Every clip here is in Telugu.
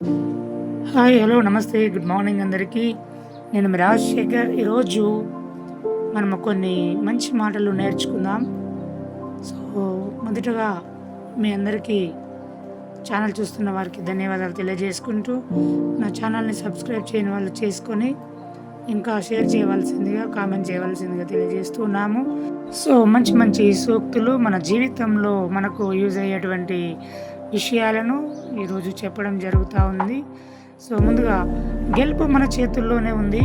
హాయ్ హలో నమస్తే గుడ్ మార్నింగ్ అందరికీ. నేను మీ రాజశేఖర్. ఈరోజు మనం కొన్ని మంచి మాటలు నేర్చుకుందాం. సో మొదటగా మీ అందరికీ ఛానల్ చూస్తున్న వారికి ధన్యవాదాలు తెలియజేసుకుంటూ నా ఛానల్ని సబ్స్క్రైబ్ చేయని వాళ్ళు చేసుకొని ఇంకా షేర్ చేయవలసిందిగా కామెంట్ చేయవలసిందిగా తెలియజేస్తున్నాము సో మంచి మంచి సూక్తులు మన జీవితంలో మనకు యూజ్ అయ్యేటువంటి విషయాలను ఈరోజు చెప్పడం జరుగుతూ ఉంది. సో ముందుగా గెలుపు మన చేతుల్లోనే ఉంది.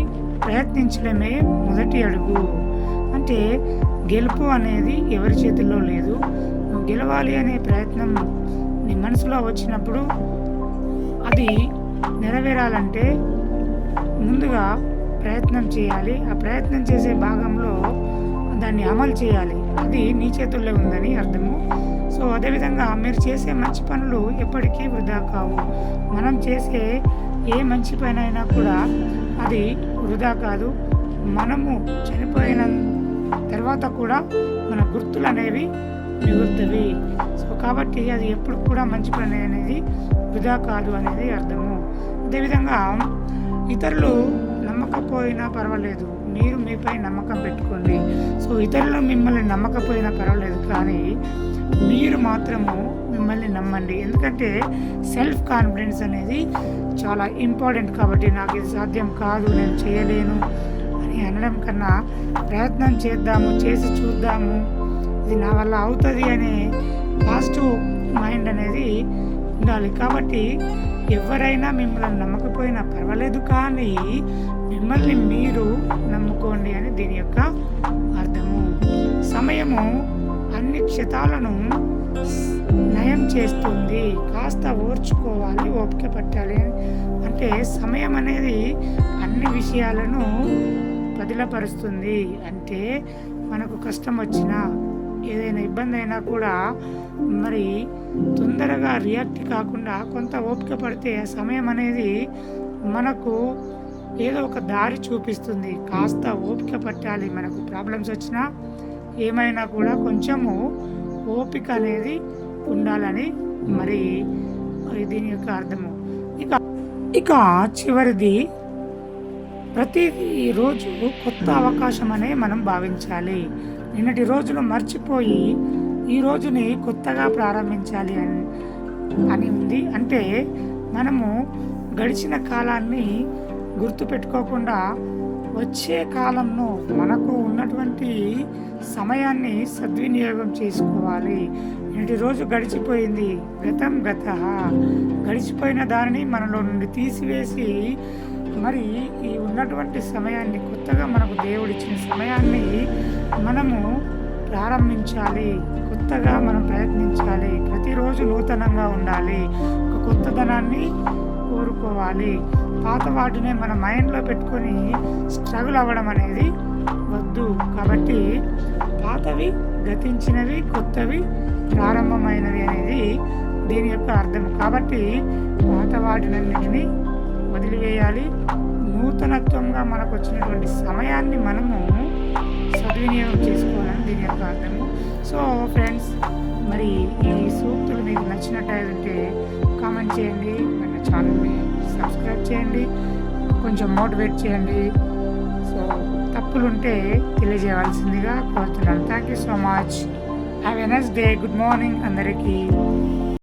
ప్రయత్నించడమే మొదటి అడుగు. అంటే గెలుపు అనేది ఎవరి చేతుల్లో లేదు. గెలవాలి అనే ప్రయత్నం నీ మనసులో వచ్చినప్పుడు అది నెరవేరాలంటే ముందుగా ప్రయత్నం చేయాలి. ఆ ప్రయత్నం చేసే భాగంలో దాన్ని అమలు చేయాలి. అది నీ చేతుల్లో ఉందని అర్థము. సో అదేవిధంగా మీరు చేసే మంచి పనులు ఎప్పటికీ వృధా కావు. మనం చేసే ఏ మంచి పని అయినా కూడా అది వృధా కాదు. మనము చనిపోయిన తర్వాత కూడా మన గుర్తులు అనేవి మిగులుతవి సో కాబట్టి అది ఎప్పుడు కూడా మంచి పని అనేది వృధా కాదు అనేది అర్థము. అదేవిధంగా ఇతరులు నమ్మకపోయినా పర్వాలేదు. మీరు మీపై నమ్మకం పెట్టుకోండి. సో ఇతరులు మిమ్మల్ని నమ్మకపోయినా పర్వాలేదు కానీ మీరు మాత్రము మిమ్మల్ని నమ్మండి. ఎందుకంటే సెల్ఫ్ కాన్ఫిడెన్స్ అనేది చాలా ఇంపార్టెంట్ కాబట్టి నాకు ఇది సాధ్యం కాదు నేను చేయలేను అని అనడం కన్నా ప్రయత్నం చేద్దాము చేసి చూద్దాము. ఇది నా వల్ల అవుతుంది అనే పాజిటివ్ మైండ్ అనేది ఉండాలి. కాబట్టి ఎవరైనా మిమ్మల్ని నమ్మకపోయినా పర్వాలేదు కానీ మిమ్మల్ని మీరు నమ్ముకోండి అని దీని యొక్క సమయము అన్ని క్షతాలను నయం చేస్తుంది. కాస్త ఓర్చుకోవాలి ఓపిక పట్టాలి. అంటే సమయం అనేది అన్ని విషయాలను పదిలపరుస్తుంది. అంటే మనకు కష్టం వచ్చినా ఏదైనా ఇబ్బంది అయినా కూడా మరి తొందరగా రియాక్ట్ కాకుండా కొంత ఓపిక పడితే సమయం అనేది మనకు ఏదో ఒక దారి చూపిస్తుంది. కాస్త ఓపిక పట్టాలి. మనకు ప్రాబ్లమ్స్ వచ్చినా ఏమైనా కూడా కొంచెము ఓపిక అనేది ఉండాలని మరి దీని యొక్క అర్థము. ఇక ఇక చివరిది ప్రతి రోజు కొత్త అవకాశం అనే మనం భావించాలి. నిన్నటి రోజును మర్చిపోయి ఈ రోజుని కొత్తగా ప్రారంభించాలి అని అని ఉంది. అంటే మనము గడిచిన కాలాన్ని గుర్తుపెట్టుకోకుండా వచ్చే కాలంలో మనకు ఉన్నటువంటి సమయాన్ని సద్వినియోగం చేసుకోవాలి. నేటి రోజు గడిచిపోయింది. గతం గత. గడిచిపోయిన దానిని మనలో నుండి తీసివేసి మరి ఈ ఉన్నటువంటి సమయాన్ని కొత్తగా మనకు దేవుడిచ్చిన సమయాన్ని మనము ప్రారంభించాలి. కొత్తగా మనం ప్రయత్నించాలి. ప్రతిరోజు నూతనంగా ఉండాలి. కొత్తదనాన్ని కోరుకోవాలి. పాత వాటిని మన మైండ్లో పెట్టుకొని స్ట్రగుల్ అవ్వడం అనేది వద్దు. కాబట్టి పాతవి గతించినవి కొత్తవి ప్రారంభమైనవి అనేది దీని యొక్క అర్థం. కాబట్టి పాత వాటినన్నిటిని వదిలివేయాలి. నూతనత్వంగా మనకు వచ్చినటువంటి సమయాన్ని మనము సద్వినియోగం చేసుకోవాలని దీని యొక్క అర్థము. సో ఫ్రెండ్స్ మరి ఈ సూక్తులు మీకు నచ్చినట్టయితే చేయండి మన ఛానల్ని సబ్స్క్రైబ్ చేయండి కొంచెం మోటివేట్ చేయండి. సో తప్పులు ఉంటే తెలియజేయవలసిందిగా కోరుతున్నాను. Thank you so much have a next day good morning అందరికీ.